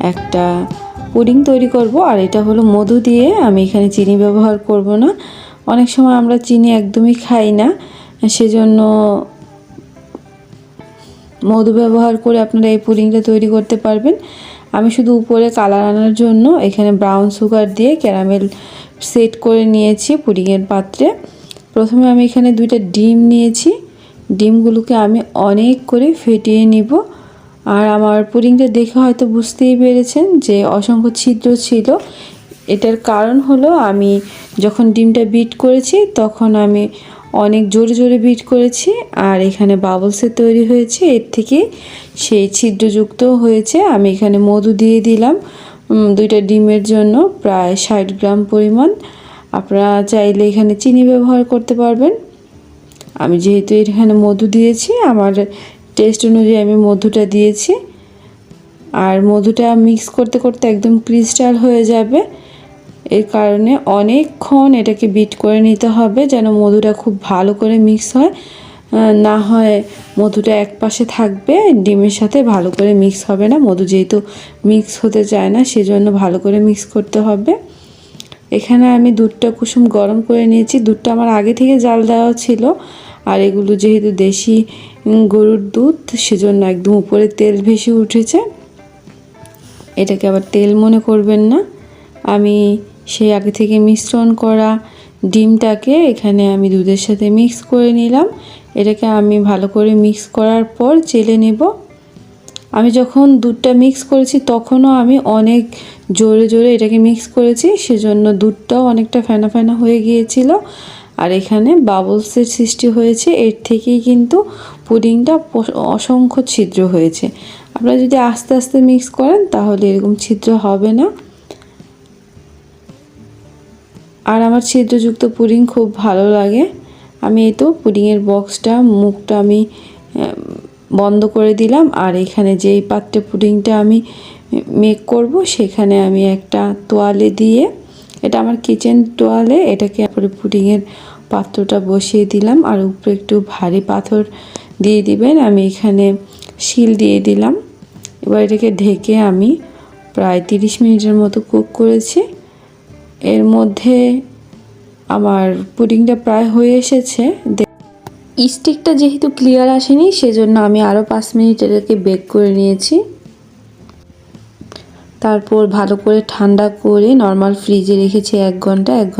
একটা পুডিং তৈরি করব, আর এটা হলো মধু দিয়ে। আমি এখানে চিনি ব্যবহার করব না। অনেক সময় আমরা চিনি একদমই খাই না, সেজন্য মধু ব্যবহার করে আপনারা এই পুডিংটা তৈরি করতে পারবেন। আমি শুধু উপরে কালার আনার জন্য এখানে ব্রাউন সুগার দিয়ে ক্যারামেল সেট করে নিয়েছি পুডিংয়ের পাত্রে। প্রথমে আমি এখানে দুইটা ডিম নিয়েছি। ডিমগুলোকে আমি অনেক করে ফেটিয়ে নিব। আর আমার পুডিংটা দেখে হয়তো বুঝতেই পেরেছেন যে অসংখ্য ছিদ্র ছিল। এটার কারণ হলো আমি যখন ডিমটা বিট করেছি, তখন আমি অনেক জোরে জোরে বিট করেছি আর এখানে বাবলসের তৈরি হয়েছে। এর থেকে সেই ছিদ্রযুক্ত হয়েছে। আমি এখানে মধু দিয়ে দিলাম। দুইটা ডিমের জন্য প্রায় ষাট গ্রাম পরিমাণ। আপনারা চাইলে এখানে চিনি ব্যবহার করতে পারবেন। আমি যেহেতু এখানে মধু দিয়েছি, আমার টেস্ট অনুযায়ী আমি মধুটা দিয়েছি। আর মধুটা মিক্স করতে করতে একদম ক্রিস্টাল হয়ে যাবে। এর কারণে অনেকক্ষণ এটাকে বিট করে নিতে হবে যেন মধুটা খুব ভালো করে মিক্স হয়। না হয় মধুটা এক পাশে থাকবে, ডিমের সাথে ভালো করে মিক্স হবে না। মধু যেহেতু মিক্স হতে চায় না, সেজন্য ভালো করে মিক্স করতে হবে। এখানে আমি দুধটা কুসুম গরম করে নিয়েছি। দুধটা আমার আগে থেকে জাল দেওয়া ছিল। আর এগুলো যেহেতু দেশি গরুর দুধ, সেজন্য একদম উপরে তেল ভেসে উঠেছে। এটাকে আবার তেল মনে করবেন না। আমি সেই আগে থেকে মিশ্রণ করা ডিমটাকে এখানে আমি দুধের সাথে মিক্স করে নিলাম। এটাকে আমি ভালো করে মিক্স করার পর চেলে নেব। আমি যখন দুধটা মিক্স করেছি, তখনও আমি অনেক জোরে জোরে এটাকে মিক্স করেছি, সেজন্য দুধটাও অনেকটা ফেনা ফেনা হয়ে গিয়েছিল। আর এখানে বাবলসের সৃষ্টি হয়েছে, এর থেকেই কিন্তু পুডিংটা অসংখ্য ছিদ্র হয়েছে। আপনারা যদি আস্তে আস্তে মিক্স করেন, তাহলে এরকম ছিদ্র হবে না। আর আমার ছিদ্রযুক্ত পুডিং খুব ভালো লাগে। আমি এই তো পুডিংয়ের বক্সটা মুখটা আমি বন্ধ করে দিলাম। আর এখানে যেই পাত্রে পুডিংটা আমি মেক করব, সেখানে আমি একটা তোয়ালে দিয়ে, এটা আমার কিচেন তোয়ালে, এটাকে পুডিংয়ের পাত্রটা বসিয়ে দিলাম আর উপরে একটু ভারী পাথর দিয়ে দিবেন। আমি এখানে শিল দিয়ে দিলাম। এবার এটাকে ঢেকে আমি প্রায় তিরিশ মিনিটের মতো কুক করেছি। এর মধ্যে আমার পুডিংটা প্রায় হয়ে এসেছে। স্টিকটা যেহেতু ক্লিয়ার আসেনি, সেজন্য আমি আরও পাঁচ মিনিট এটাকে বেক করে নিয়েছি। তারপর ভালো করে ঠান্ডা করে নর্মাল ফ্রিজে রেখেছি এক ঘণ্টা এক ঘণ্টা